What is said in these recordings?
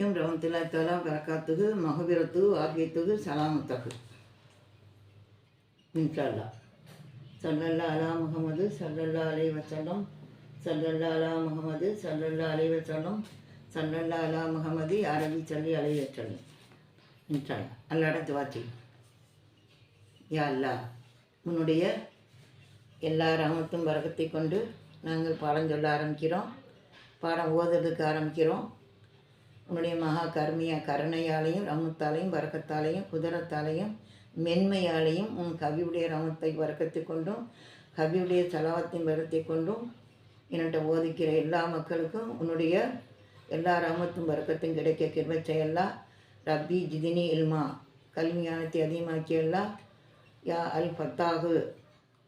வரைக்கும் ரஹமத்துல்லா தலா வரகாத்துகு மகபிரத்து ஆகியத்துகு சலாமத்தகு. இன்ஷால்லா. சல்லல்லா அலா முகமது சல்லல்லா அலை வசல்லம் சல்லல்லா அலா முகமது சல்லல்லா அலை வசல்லம் சல்லல்லா அலா முகமது அரபி சொல்லி அலை வசல்லம் இன்ஷால்லா. அல்லாட துவாச்சி யா அல்லா உன்னுடைய எல்லா ரகமத்தும் வரகத்தை கொண்டு நாங்கள் பாடம் சொல்ல ஆரம்பிக்கிறோம். பாடம் ஓதுறதுக்கு ஆரம்பிக்கிறோம். உன்னுடைய மகா கருமையா கருணையாலையும் ரமத்தாலையும் வரக்கத்தாலையும் குதிரத்தாலையும் மென்மையாலையும் உன் கவியுடைய ரமத்தை வரக்கத்தை கொண்டும் கவியுடைய செலவத்தின் வரத்தை கொண்டும் என்னட்ட ஓதிக்கிற எல்லா மக்களுக்கும் உன்னுடைய எல்லா ரமத்தும் வரக்கத்தும் கிடைக்க கிருபை செய்யல்லா ரப்பி ஜிதினி இல்மா கல்வியானத்தை அதிகமாக்கியல்லா. யா அல் ஃபத்தாகு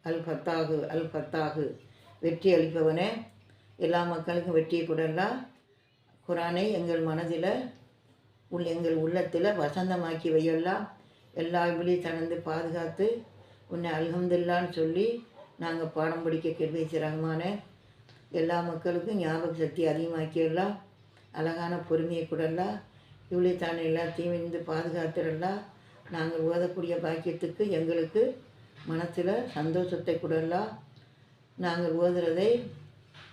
அல் ஃபத்தாகு அல் ஃபத்தாகு வெற்றி அளிப்பவனே. எல்லா மக்களுக்கும் வெற்றியை கொடுல்லா. குரானை எங்கள் மனதில் உள் எங்கள் உள்ளத்தில் வசந்தமாக்கி வையல்லாம் எல்லா விழியும் தனந்து பாதுகாத்து உன்னை அல்ஹம்துல்லான்னு சொல்லி நாங்கள் பாடம் படிக்க கிருபை ரஹ்மானே எல்லா மக்களுக்கும் ஞாபக சக்தி அதிகமாக்கியெல்லாம் அழகான பொறுமையை கூடலாம் இவ்வளோ தானே எல்லாத்தையும் இருந்து பாதுகாத்துடலாம் நாங்கள் ஓதக்கூடிய பாக்கியத்துக்கு எங்களுக்கு மனசில் சந்தோஷத்தை கூடலாம் நாங்கள் ஓதுறதை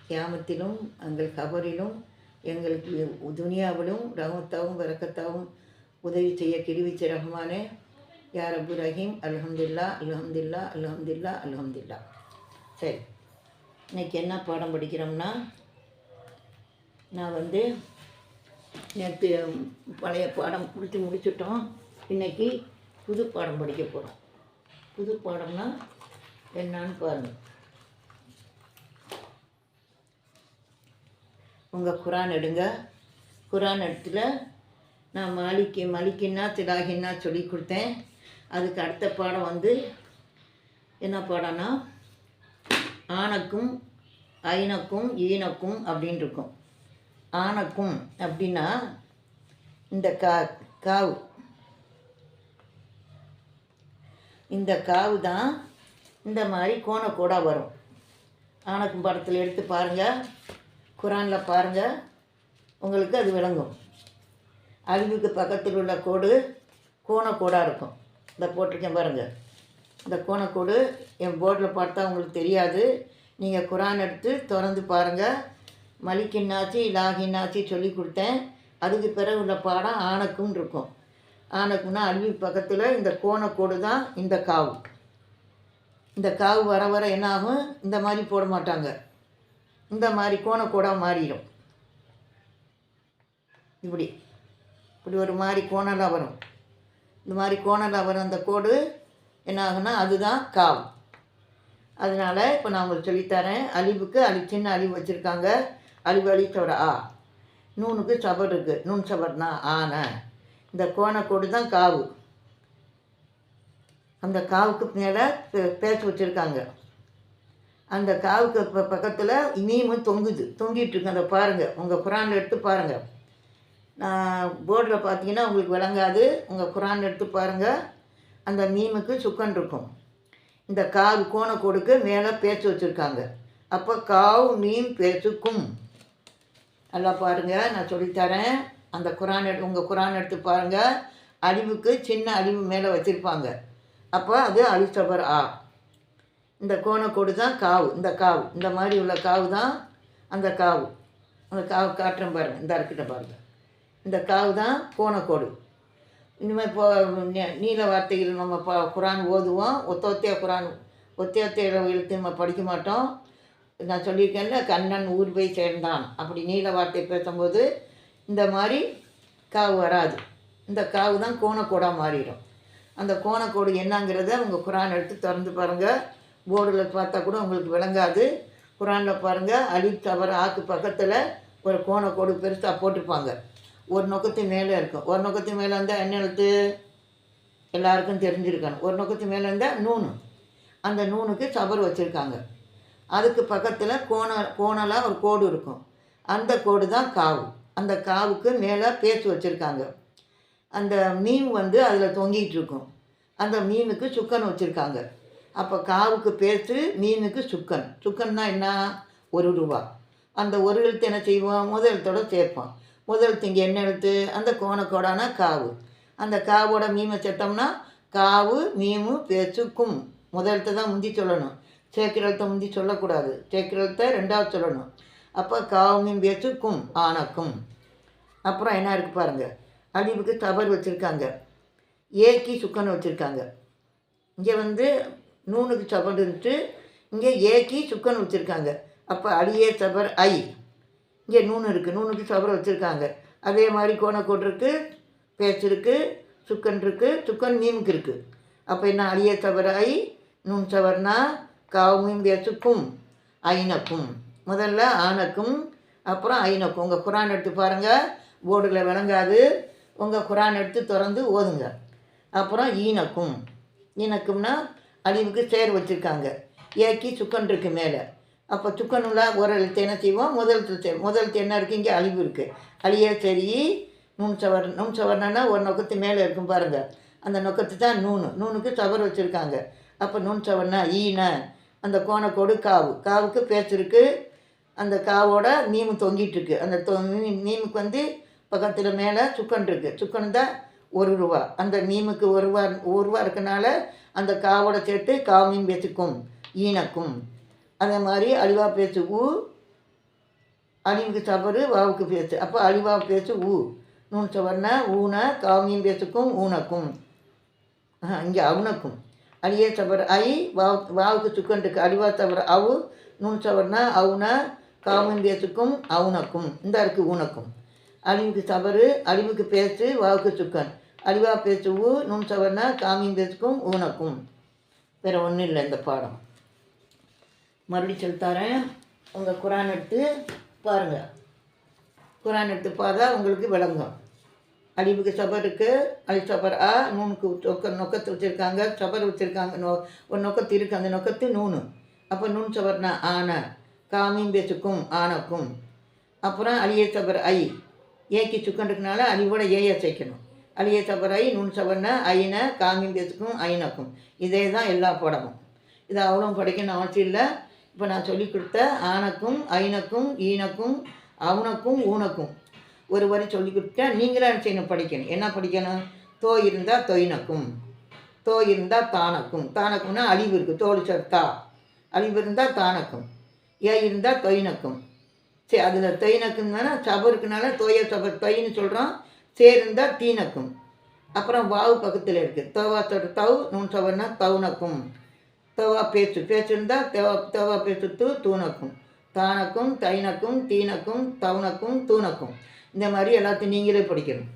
கியாமத்திலும் எங்கள் கபரிலும் எங்களுக்கு துனியாவிலும் ரகத்தாவும் வரக்கத்தாவும் உதவி செய்ய கிருவிச்ச ரஹ்மானே. யார் அபு ரஹீம் அல்ஹம்துல்லா அல்ஹம்துல்லா அல்ஹம்துல்லா அல்ஹம்துல்லா. சரி. இன்னைக்கு என்ன பாடம் படிக்கிறோம்னா நான் வந்து நேற்று பழைய பாடம் கொடுத்து முடிச்சுட்டோம். இன்னைக்கு புது பாடம் படிக்க போகிறோம் புது பாடம்னா என்னான்னு பாருங்கள் உங்கள் குரான் எடுங்க. குரான் இடத்துல நான் மாலிக்கு மலிக்கின்னா திலாகின்னா சொல்லி கொடுத்தேன். அதுக்கு அடுத்த பாடம் வந்து என்ன பாடம்னா ஆணக்கும் ஐனக்கும் ஈனக்கும் அப்படின்னு இருக்கும். ஆணக்கும் அப்படின்னா இந்த கா காவு. இந்த காவு தான் இந்த மாதிரி கோணக்கோடாக வரும். ஆணக்கும் படத்தில் எடுத்து பாருங்கள் குரானில் பாருங்கள் உங்களுக்கு அது விளங்கும். அழிவுக்கு பக்கத்தில் உள்ள கோடு கோணக்கோடாக இருக்கும். இந்த போட்டிருக்கேன் பாருங்கள் இந்த கோணக்கோடு என் போர்டில் பார்த்தா உங்களுக்கு தெரியாது. நீங்கள் குரான் எடுத்து திறந்து பாருங்கள் மலிக்கின்னாச்சி லாகின்னாச்சி சொல்லி கொடுத்தேன். அதுக்கு பிறகு உள்ள பாடம் ஆனக்கும் இருக்கும். ஆனக்கும்னா அழிவு பக்கத்தில் இந்த கோணக்கோடு தான் இந்த காவு. இந்த காவு வர வர என்ன ஆகும்? இந்த மாதிரி போட மாட்டாங்க. இந்த மாதிரி கோணக்கூடாக மாறிடும். இப்படி. இப்படி ஒரு மாதிரி கோணலாக வரும். இந்த மாதிரி கோணலாக வரும் அந்த கோடு. என்ன ஆகுனா அதுதான் காவு. அதனால் இப்போ நான் உங்களுக்கு சொல்லித்தரேன். அழிவுக்கு அழி சின்ன அழிவு வச்சுருக்காங்க. அழிவு அழித்தோட ஆ. நூனுக்கு சபர் இருக்குது நூன் சபர்னா ஆன. இந்த கோணக்கோடு தான் காவு. அந்த காவுக்கு மேலே பேச வச்சுருக்காங்க. அந்த காவுக்கு ப பக்கத்தில் மீமும் தொங்குது. தொங்கிட்டு இருக்கு. அதை பாருங்கள் உங்கள் குரான் எடுத்து பாருங்கள் நான் போர்டில் பார்த்தீங்கன்னா உங்களுக்கு விளங்காது. உங்கள் குரான் எடுத்து பாருங்கள் அந்த மீமுக்கு சுக்கன் இருக்கும். இந்த காவு கோணக்கோடுக்கு மேலே பேச்சு வச்சுருக்காங்க. அப்போ காவு மீன் பேச்சுக்கும். நல்லா பாருங்கள் நான் சொல்லித்தரேன் அந்த குரான் எடு உங்கள் குரான் எடுத்து பாருங்கள் அழிவுக்கு சின்ன அழிவு மேலே வச்சுருப்பாங்க. அப்போ அது அழிச்சபர் ஆ. இந்த கோணக்கோடு தான் காவு இந்த காவு இந்த மாதிரி உள்ள காவு தான் அந்த காவு. அந்த காவு காட்டுறேன் பாருங்கள் இந்த இருக்கிட்ட பாருங்கள் இந்த காவு தான் கோணக்கோடு. இனிமேல் இப்போ நீல வார்த்தைகள் நம்ம ப குரான் ஓதுவோம். ஒத்த ஒத்தையா குரான் ஒத்தைய ஒத்தைய எழுத்து நம்ம படிக்க மாட்டோம். நான் சொல்லியிருக்கேன்ல கண்ணன் ஊர் போய் சேர்ந்தான். அப்படி நீல வார்த்தை பேசும்போது இந்த மாதிரி காவு வராது. இந்த காவு தான் கோணக்கோடாக மாறிடும். அந்த கோணக்கோடு என்னங்கிறத உங்கள் குரான் எடுத்து திறந்து பாருங்கள் போர்டில் பார்த்தா கூட உங்களுக்கு விளங்காது. குரானில் பாருங்கள் அலி தவறு ஆக்கு பக்கத்தில் ஒரு கோண கோடு பெருசாக போட்டிருப்பாங்க. ஒரு நொக்கத்து மேலே இருக்கும். ஒரு நொக்கத்து மேலே இருந்தால் என்ன எழுத்து? எல்லாருக்கும் தெரிஞ்சிருக்கணும். ஒரு நொக்கத்து மேலே இருந்தால் நூனு. அந்த நூனுக்கு சபர் வச்சுருக்காங்க. அதுக்கு பக்கத்தில் கோண கோணலாக ஒரு கோடு இருக்கும். அந்த கோடு தான் காவு. அந்த காவுக்கு மேலே பேச்சு வச்சுருக்காங்க. அந்த மீன் வந்து அதில் தொங்கிகிட்டு இருக்கும். அந்த மீனுக்கு சுக்கன் வச்சுருக்காங்க. அப்போ காவுக்கு பேர்த்து மீனுக்கு சுக்கன். சுக்கன்னா என்ன? ஒரு ரூபா. அந்த ஒரு எழுத்து என்ன செய்வோம்? முதல் எழுத்தோட சேர்ப்போம். முதல் இங்கே என்ன எழுத்து? அந்த கோணக்கோடானா காவு. அந்த காவோட மீமை சேர்த்தோம்னா காவு மீமு பேச்சு கும் முதல் எழுத்தை தான் முந்தி சொல்லணும். சேர்க்கிற எழுத்தை முந்தி சொல்லக்கூடாது. சேர்க்கிற எழுத்தை ரெண்டாவது சொல்லணும். அப்போ காவு மீன் பேச்சு கும் ஆனக்கும் அப்புறம் என்ன இருக்குது பாருங்கள் அடிவுக்கு தவறு வச்சுருக்காங்க. ஏக்கி சுக்கன் வச்சுருக்காங்க. இங்கே வந்து நூனுக்கு சபர் இருந்துட்டு இங்கே ஏக்கி சுக்கன் வச்சுருக்காங்க. அப்போ அடியே சபர் ஐ. இங்கே நூன் இருக்குது நூனுக்கு சபர் வச்சுருக்காங்க. அதே மாதிரி கோணக்கோடு இருக்குது பேச்சு இருக்குது சுக்கன் இருக்குது சுக்கன் மீமுக்கு இருக்குது அப்போ என்ன? அழிய சபர் ஐ நூன் சவர்னா காவு மீன் பேச்சுக்கும் ஐனக்கும் முதல்ல ஆனக்கும் அப்புறம் ஐனக்கும் உங்கள் குரான் எடுத்து பாருங்கள் போர்டில் விளங்காது. உங்கள் குரான் எடுத்து திறந்து ஓதுங்க. அப்புறம் ஈனக்கும். ஈனக்கும்னா அழிவுக்கு சேர் வச்சுருக்காங்க. ஏக்கி சுக்கன் இருக்குது மேலே. அப்போ சுக்கனுள்ள ஒரு எழுத்து என்ன செய்வோம்? முதல் முதல் என்ன இருக்குது இங்கே அழிவு இருக்குது அழியே சரி நூன் சவர் நூன் சவர்னா ஒரு நொக்கத்து மேலே இருக்கும் பாருங்கள் அந்த நொக்கத்து தான் நூனு நூனுக்கு சவர் வச்சுருக்காங்க. அப்போ நூன் சவர்னா ஈன. அந்த கோணக்கோடு காவு. காவுக்கு பேச்சிருக்கு அந்த காவோட மீமு தொங்கிட்டுருக்கு அந்த தொ மீ- மீமுக்கு வந்து பக்கத்தில் மேலே சுக்கன் இருக்குது சுக்கன் தான் ஒரு ரூபா. அந்த மீமுக்கு ஒரு ரூபா ஒரு ரூபா இருக்கனால அந்த காவோட சேர்த்து காவு மீன் பேச்சுக்கும் ஈனக்கும். அதே மாதிரி அழிவா பேச்சு ஊ அழிவுக்கு சபரு வாவுக்கு பேச்சு அப்போ அழிவா பேச்சு ஊ. நூன் சவர்ண ஊன காமியும் பேச்சுக்கும் ஊனக்கும். இங்கே அவுனக்கும். அழிய சபர் ஐ வாவு வாவுக்கு சுக்கன் இருக்கு அழிவா சபர் அவு நூன் சவர்னா அவுன காமியும் பேச்சுக்கும் அவுனக்கும். இந்த இருக்கு ஊனக்கும். அழிவுக்கு சபரு அழிவுக்கு பேச்சு வாவுக்கு சுக்கன். அழிவா பேச்சு ஊ நூன் சவர்னா காமியும் பேச்சுக்கும் ஊனக்கும். வேறு ஒன்றும் இல்லை இந்த பாடம். மறுபடியும் சொல்லித்தாரேன் உங்கள் குரான் எடுத்து பாருங்கள் குரான் எடுத்து பார்த்தா உங்களுக்கு விளங்கும். அழிவுக்கு சபர் இருக்குது அடி சபர் ஆ நூனுக்கு நொக்க நொக்கத்து வச்சுருக்காங்க. சபர் வச்சுருக்காங்க. நொ ஒரு நொக்கத்து இருக்குது அந்த நொக்கத்து நூனு அப்போ நூன் சபர்னா ஆன. காமியும் பேச்சுக்கும் ஆனக்கும். அப்புறம் அலியே சபர் ஐ. ஏக்கி சுக்கன்றதுனால அலிவோட ஏய சேர்க்கணும் அழிய சபர் ஐ நூன் சபர்னா ஐன காமியும் ஐனக்கும் இதே தான் எல்லா படமும். இதை அவ்வளோ படிக்கணும் அவசியம் இல்லை. இப்போ நான் சொல்லி கொடுத்த ஆனக்கும் ஐனக்கும் ஈனக்கும் அவனுக்கும் ஊனக்கும். ஒரு வரி சொல்லி கொடுத்தா நீங்களே என்ன செய்யணும்? படிக்கணும். என்ன படிக்கணும்? தோ இருந்தால் தொயினக்கும். தோ இருந்தால் தானக்கும். தானக்கும்னா அழிவு இருக்குது தோல் சத்தா அழிவு இருந்தால் தானக்கும். ஏ இருந்தால் தொயினக்கும். சரி அதில் தொயினக்கும் தானே சபருக்குனால தோய சபர் தொயின்னு சொல்கிறோம் சேர்ந்தால் தீனக்கும். அப்புறம் வாவு பக்கத்தில் இருக்குது தவாத்தோட தவ் நூன் சவர்னா தவுனக்கும். தவா பேச்சு பேச்சுருந்தால் தவா தவா பேச்சு தூ தூணக்கும் தானக்கும் தைனக்கும் தீனக்கும் தவுனக்கும் தூணக்கும் இந்த மாதிரி எல்லாத்தையும் நீங்களே படிக்கணும்.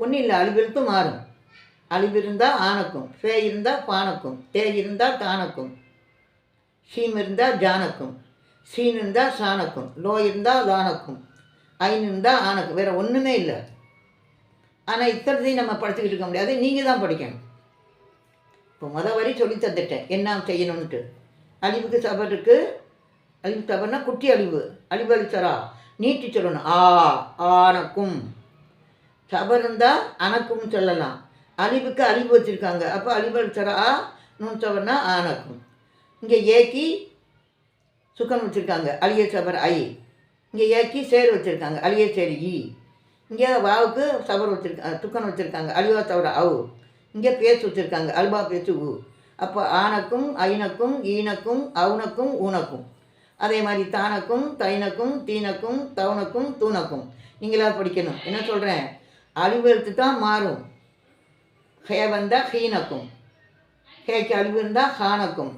ஒன்றும் இல்லை அழிவெழுத்து மாறும். அழிவு இருந்தால் ஆணக்கும் ஃபே இருந்தால் பானக்கும். தே இருந்தால் தானக்கும். ஷீம் இருந்தால் ஜானக்கும். சீன் இருந்தால் சாணக்கும். லோ இருந்தால் லானக்கும் ஐன் இருந்தால் ஆனக்கும். வேறு ஒன்றுமே இல்லை. ஆனால் இத்தனைத்தையும் நம்ம படிச்சுக்கிட்டு இருக்க முடியாது. நீங்கள் தான் படிக்கணும். இப்போ முத வரி சொல்லி தந்துட்டேன். என்ன செய்யணும்ன்ட்டு. அழிவுக்கு சபர் இருக்கு. அழிவு சபர்னா குட்டி அழிவு. அழிவு அழிச்சரா? நீட்டி சொல்லணும். ஆ ஆனக்கும். சபருந்தா இருந்தால் சொல்லலாம். அழிவுக்கு அழிவு வச்சுருக்காங்க. அப்போ அழிவு அழிச்சரா? ஆ நூன் சபர்னா ஆனக்கும். இங்கே ஏக்கி சுக்கம் வச்சுருக்காங்க. அழிய சபர் ஐ. இங்கே ஏக்கி சேர் வச்சுருக்காங்க. அழிய சேர் இ. இங்கே வாவுக்கு சவர் வச்சுருக்காங்க துக்கன் வச்சுருக்காங்க. அழிவா தவிர அவு இங்கே பேச்சு வச்சுருக்காங்க. அல்பா பேச்சு ஊ அப்போ ஆனக்கும் ஐனக்கும் ஈனக்கும் அவுனக்கும் ஊனக்கும். அதே மாதிரி தானக்கும் தைனக்கும் தீனக்கும் தவுனக்கும் தூணக்கும். நீங்களாக படிக்கணும். என்ன சொல்கிறேன் அழிவெழுத்து தான் மாறும். ஹே வந்தால் ஹீனக்கும். ஹேக்கு அழிவு இருந்தால் ஹானக்கும்.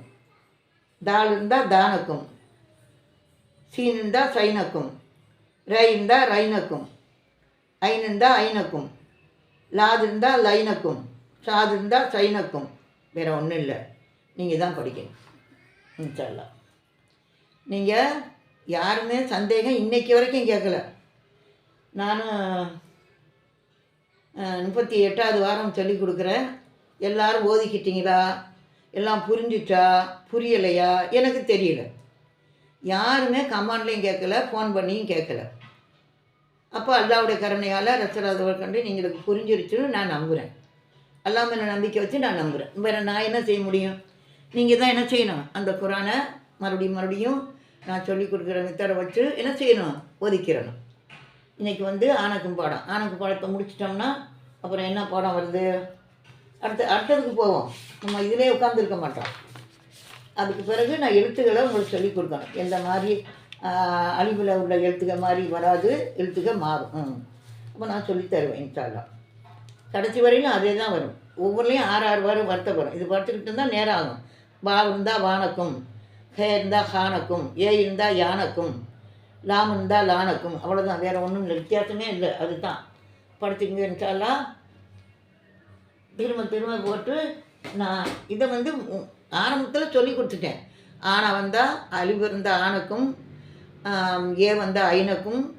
தால் இருந்தால் தானக்கும். சீன் இருந்தால் சைனக்கும். ரை இருந்தால் ரைனக்கும். ஐன் இருந்தால் ஐனக்கும். லாது இருந்தால் லைனக்கும். சாது இருந்தால் சைனக்கும். வேறு ஒன்றும் இல்லை. நீங்கள் தான் படிக்கணும். இன்ஷால்லா நீங்கள் யாருமே சந்தேகம் இன்னைக்கு வரைக்கும் கேட்கல. நானும் முப்பத்தி எட்டாவது வாரம் சொல்லி கொடுக்குறேன். எல்லாரும் ஓதிக்கிட்டீங்களா? எல்லாம் புரிஞ்சுச்சா? புரியலையா? எனக்கு தெரியல. யாருமே கமாண்ட்லேயும் கேட்கல ஃபோன் பண்ணியும் கேட்கல. அப்போ அல்லாவுடைய கருணையால் ரசராதவர் கண்டு நீங்களுக்கு புரிஞ்சிருச்சுன்னு நான் நம்புகிறேன் அல்லாம மேல நம்பிக்கை வச்சு நான் நம்புகிறேன் வேறு நான் என்ன செய்ய முடியும்? நீங்கள் தான் என்ன செய்யணும்? அந்த குரானை மறுபடியும் மறுபடியும் நான் சொல்லி கொடுக்குற மெத்தடை வச்சு என்ன செய்யணும்? ஒதுக்கிறணும் இன்றைக்கி வந்து ஆனக்கும் பாடம். ஆனக்கும் பாடத்தை முடிச்சிட்டோம்னா அப்புறம் என்ன பாடம் வருது? அடுத்து அடுத்ததுக்கு போவோம். நம்ம இதிலே உட்காந்துருக்க மாட்டோம். அதுக்கு பிறகு நான் எழுத்துக்களை உங்களுக்கு சொல்லிக் கொடுக்கணும். எந்த மாதிரி அழிவில் உள்ள எழுத்துக்க மாதிரி வராது எழுத்துக்கள் மாறும். அப்போ நான் சொல்லித் தருவேன் இன்ஷால்லா கடைசி வரையிலும் அதே தான் வரும். ஒவ்வொன்றையும் ஆறு ஆறு வாரம் வருத்த வரும். இது படிச்சுக்கிட்டு இருந்தால் நேரம் ஆகும். வா இருந்தால் வானக்கும் ஹே இருந்தால் ஹானக்கும் ஏ இருந்தால் யானக்கும் லாம் இருந்தால் லானக்கும் அவ்வளோதான் வேறு ஒன்றும் இல்லை. வித்தியாசமே இல்லை. அதுதான். படிச்சுங்க இன்ஷால்லா திரும்ப திரும்ப போட்டு நான் இதை வந்து ஆரம்பத்தில் சொல்லி கொடுத்துட்டேன். ஆனால் வந்தால் அழிவு இருந்த ஆணுக்கும் ஏ வந்த ஐனக்கும்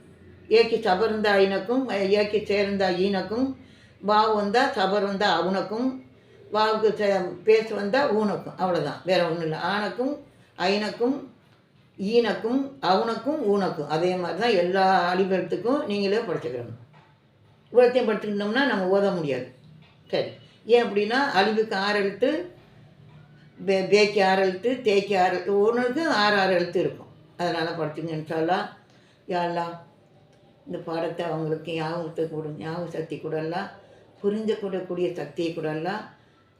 ஏக்கு சபர் ஐனக்கும் ஏக்கு சேர்ந்த ஈனக்கும் வாவு வந்தால் சபர் வந்தால் அவனுக்கும் வாவுக்கு சே- பேசு வந்தால் ஊனுக்கும் அவ்வளோதான் வேறு ஒன்றும் இல்லை. ஆணுக்கும் ஐனக்கும் ஈனக்கும் அவனுக்கும் ஊனக்கும். அதே மாதிரி தான் எல்லா அழிவெழுத்துக்கும் நீங்களே படிச்சுக்கிறணும் இவ்வளோத்தையும் படிச்சுக்கிட்டோம்னா நம்ம ஓத முடியாது. சரி. ஏன் அப்படின்னா அழிவுக்கு ஆறு எழுத்து பே பேக்கி ஆறு எழுத்து தேக்கி ஆறு எழுத்து ஒன்றுக்கு ஆறு ஆறு எழுத்து இருக்கும். அதனால் படிச்சுங்க இன்ஷால்லா யாரெல்லாம் இந்த பாடத்தை அவங்களுக்கு ஞாபகத்தை கூட ஞாபக சக்தி கூடலாம் புரிஞ்சக்கூடக்கூடிய சக்தியை கூடலாம்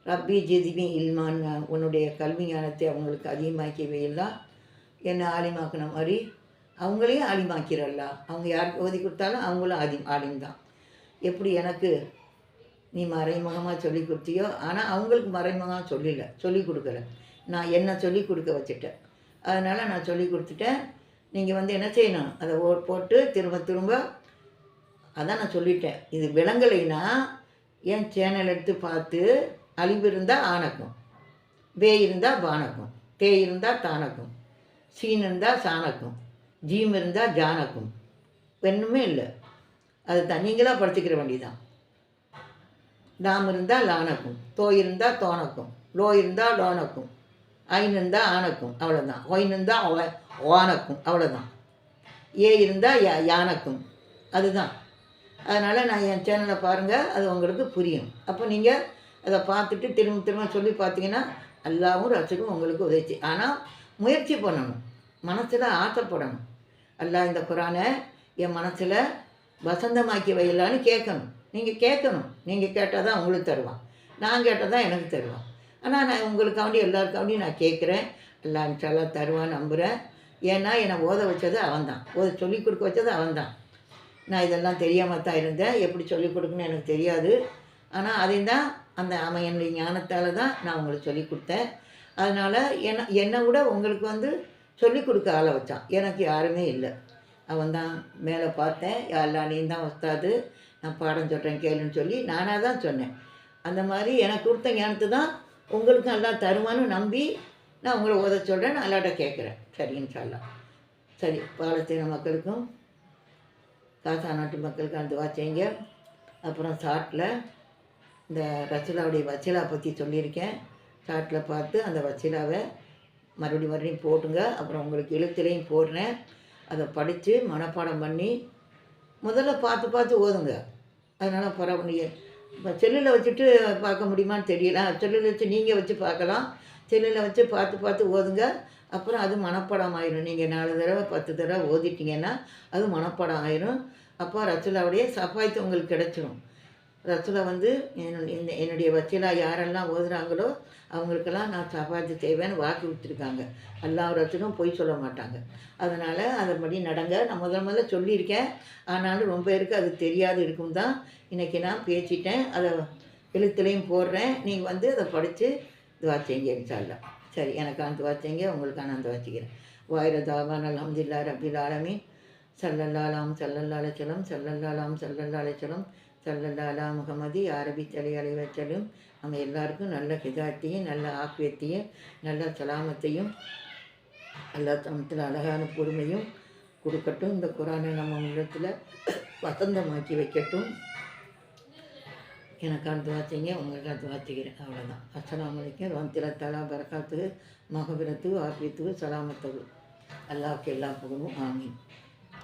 ரப்பி ஜெதிபி இல்மான் உன்னுடைய கல்வி ஞானத்தை அவங்களுக்கு அதிகமாக்கி வையலாம் என்னை ஆலிமாக்கின மாதிரி அவங்களையும் ஆலிமாக்கிறல்ல. அவங்க யாருக்கு ஓதி கொடுத்தாலும் அவங்களும் ஆதி ஆலிம்தான். எப்படி எனக்கு நீ மறைமுகமாக சொல்லி கொடுத்தியோ ஆனால் அவங்களுக்கு மறைமுகமாக சொல்லலை சொல்லி கொடுக்கல. நான் என்ன சொல்லி கொடுக்க வச்சுட்டேன்? அதனால் நான் சொல்லி கொடுத்துட்டேன். நீங்கள் வந்து என்ன செய்யணும்? அதை ஓ போட்டு திரும்ப திரும்ப அதான் நான் சொல்லிட்டேன். இது விளங்கலைன்னா என் சேனல் எடுத்து பார்த்து அழிவு இருந்தால் ஆனக்கும் வே இருந்தால் பானக்கும் தே இருந்தால் தானக்கும் சீன் இருந்தால் சாணக்கும் ஜீம் இருந்தால் ஜானக்கும் ஒன்றுமே இல்லை. அது தான். நீங்களாக படிச்சுக்கிற வேண்டியதான் நாம் இருந்தால் லானக்கும் தோ இருந்தால் தோணக்கும் லோ இருந்தால் லோனக்கும் ஐன் இருந்தால் ஆனக்கும் அவ்வளோதான் ஒயின் இருந்தால் ஒ- ஓனக்கும் அவ்வளோதான் ஏ இருந்தால் யா யானக்கும். அதுதான். அதனால் நான் என் சேனலை பாருங்கள் அது உங்களுக்கு புரியும். அப்போ நீங்கள் அதை பார்த்துட்டு திரும்ப திரும்ப சொல்லி பார்த்தீங்கன்னா எல்லாவும் ரசிக்கும் உங்களுக்கு உதவிச்சு ஆனால் முயற்சி பண்ணணும். மனசில் ஆசைப்படணும். எல்லாம் இந்த குரானை என் மனசில் வசந்தமாக்கி வையலான்னு கேட்கணும். நீங்கள் கேட்கணும். நீங்கள் கேட்டால் தான் உங்களுக்கு தருவான். நான் கேட்டால் தான் எனக்கு தருவான். ஆனால் நான் உங்களுக்காண்டி எல்லாருக்காண்டியும் நான் கேட்குறேன் எல்லா இன்ஷால்லாம் தருவான் நம்புகிறேன் ஏன்னா என்னை ஓத வச்சது அவன்தான். ஓத சொல்லி கொடுக்க வச்சது அவன்தான். நான் இதெல்லாம் தெரியாமல் தான் இருந்தேன். எப்படி சொல்லிக் கொடுக்கணும்னு எனக்கு தெரியாது. ஆனால் அதையும் தான் அந்த அவன் என்னுடைய ஞானத்தால் தான் நான் உங்களுக்கு சொல்லி கொடுத்தேன். அதனால் என்ன என்னை விட உங்களுக்கு வந்து சொல்லிக் கொடுக்க ஆளை வச்சான். எனக்கு யாருமே இல்லை. அவன் தான் மேலே பார்த்தேன். எல்லாம் நீ தான் வஸ்தாது நான் பாடம் சொல்கிறேன் கேளுன்னு சொல்லி நானாக தான் சொன்னேன். அந்த மாதிரி எனக்கு கொடுத்த ஞானத்தை தான் உங்களுக்கும் எல்லாம் தருமான்னு நம்பி நான் உங்களை ஓத சொல்கிறேன் நான் அல்லாட்ட கேட்குறேன். சரின்னு சொல்லலாம் சரி பாலஸ்தீன மக்களுக்கும் காசா நாட்டு மக்களுக்கு அந்த செய்யுங்க. அப்புறம் சாட்டில் இந்த ரசிலாவுடைய வச்சிலா பற்றி சொல்லியிருக்கேன். சாட்டில் பார்த்து அந்த வச்சிலாவை மறுபடியும் மறுபடியும் போட்டுங்க. அப்புறம் உங்களுக்கு எழுத்துலையும் போடுறேன். அதை படித்து மனப்பாடம் பண்ணி முதல்ல பார்த்து பார்த்து ஓதுங்க. அதனால் பரவாயில்லையே. இப்போ செல்லில் வச்சுட்டு பார்க்க முடியுமான்னு தெரியல. செல்லில் வச்சு நீங்கள் வச்சு பார்க்கலாம். செல்லில் வச்சு பார்த்து பார்த்து ஓதுங்க. அப்புறம் அது மனப்பாடம் ஆயிரும். நீங்கள் நாலு தடவை பத்து தடவை ஓதிட்டீங்கன்னா அது மனப்பாடம் ஆயிரும். அப்போ ரச்சலாவுடைய சஃபாய்த்து உங்களுக்கு கிடச்சிரும். ரத்துல வந்து என்னுடைய இந்த என்னுடைய வச்சிலா யாரெல்லாம் ஓதுறாங்களோ அவங்களுக்கெல்லாம் நான் சஃபாய்த்து செய்வேன்னு வாக்கு விட்டுருக்காங்க. எல்லா ரச்சனும் பொய் சொல்ல மாட்டாங்க. அதனால் அதன்படி நடங்க. நான் முதல் முதல்ல சொல்லியிருக்கேன். ஆனாலும் ரொம்ப பேருக்கு அது தெரியாது இருக்கும் தான். இன்றைக்கி நான் பேசிட்டேன். அதை எழுத்துலையும் போடுறேன். நீங்கள் வந்து அதை படித்து துவா செய்யுங்க இன்ஷால்லா சரி எனக்கான துவா செய்யுங்க. உங்களுக்கான அந்த வச்சுக்கிறேன் வாயிர தாவான் அலமதுல்லா ரபில் ஆலமின். சல்லல்லாலாம் சல்லல்லாலச்சலம் சல்லல்லாலாம் சல்லல்லாலச்சலம் சல்லல்லாலா முகமதி அரபி தலை அலைவச்சலும் நம்ம எல்லாருக்கும் நல்ல ஹிதாத்தையும் நல்ல ஆக்கியத்தையும் நல்ல சலாமத்தையும் நல்லா சமத்தில் அழகான பொறுமையும் கொடுக்கட்டும். இந்த குரானை நம்ம உள்ளத்தில் வசந்தமாக்கி வைக்கட்டும். எனக்கான துவாச்சிங்க உங்களுக்கு அது துவாச்சிக்கிறேன் அவ்வளோதான் அஸ்லாம் அலைக்கும் ரந்தில தலா பரகாத்து மகபிரத்து ஆபியத்து சலாமத்து அல்லாவுக்கு எல்லா புகழும். ஆமீன்.